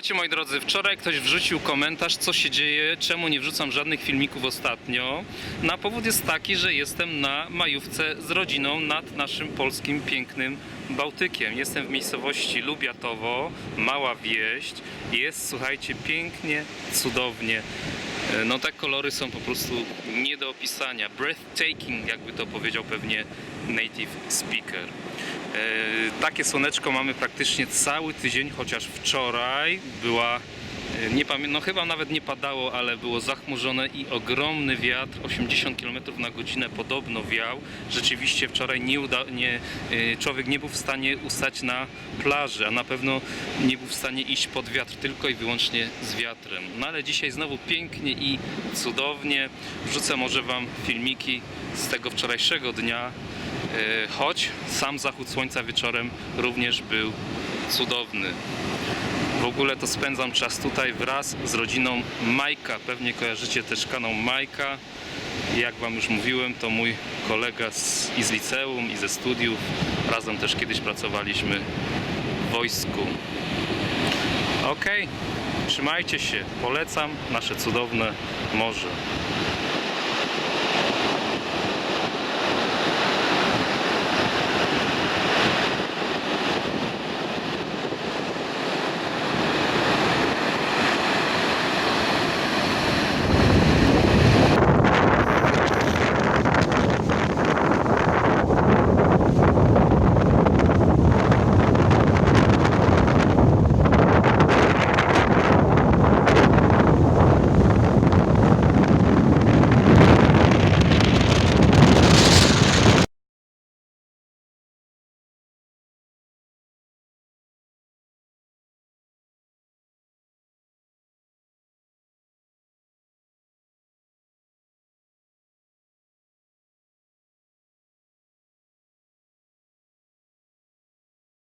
Słuchajcie moi drodzy, wczoraj ktoś wrzucił komentarz, co się dzieje, czemu nie wrzucam żadnych filmików ostatnio. Na powód jest taki, że jestem na majówce z rodziną nad naszym polskim pięknym Bałtykiem. Jestem w miejscowości Lubiatowo, mała wieść. Jest, słuchajcie, pięknie, cudownie. E, No te kolory są po prostu nie do opisania. Breathtaking, jakby to powiedział pewnie native speaker. E, Takie słoneczko mamy praktycznie cały tydzień, chociaż wczoraj była, nie pamiętam, no chyba nawet nie padało, ale było zachmurzone i ogromny wiatr, 80 km na godzinę podobno wiał. Rzeczywiście wczoraj nie uda, nie, e, człowiek nie był w stanie ustać na plaży, a na pewno nie był w stanie iść pod wiatr tylko i wyłącznie z wiatrem. No ale dzisiaj znowu pięknie i cudownie. Wrzucę może Wam filmiki z tego wczorajszego dnia. E, choć sam zachód słońca wieczorem również był cudowny. Ogóle to spędzam czas tutaj wraz z rodziną Majka. Pewnie kojarzycie też kanał Majka. Jak Wam już mówiłem, to mój kolega z, i z liceum, i ze studiów. Razem też kiedyś pracowaliśmy w wojsku. Ok, trzymajcie się. Polecam nasze cudowne morze.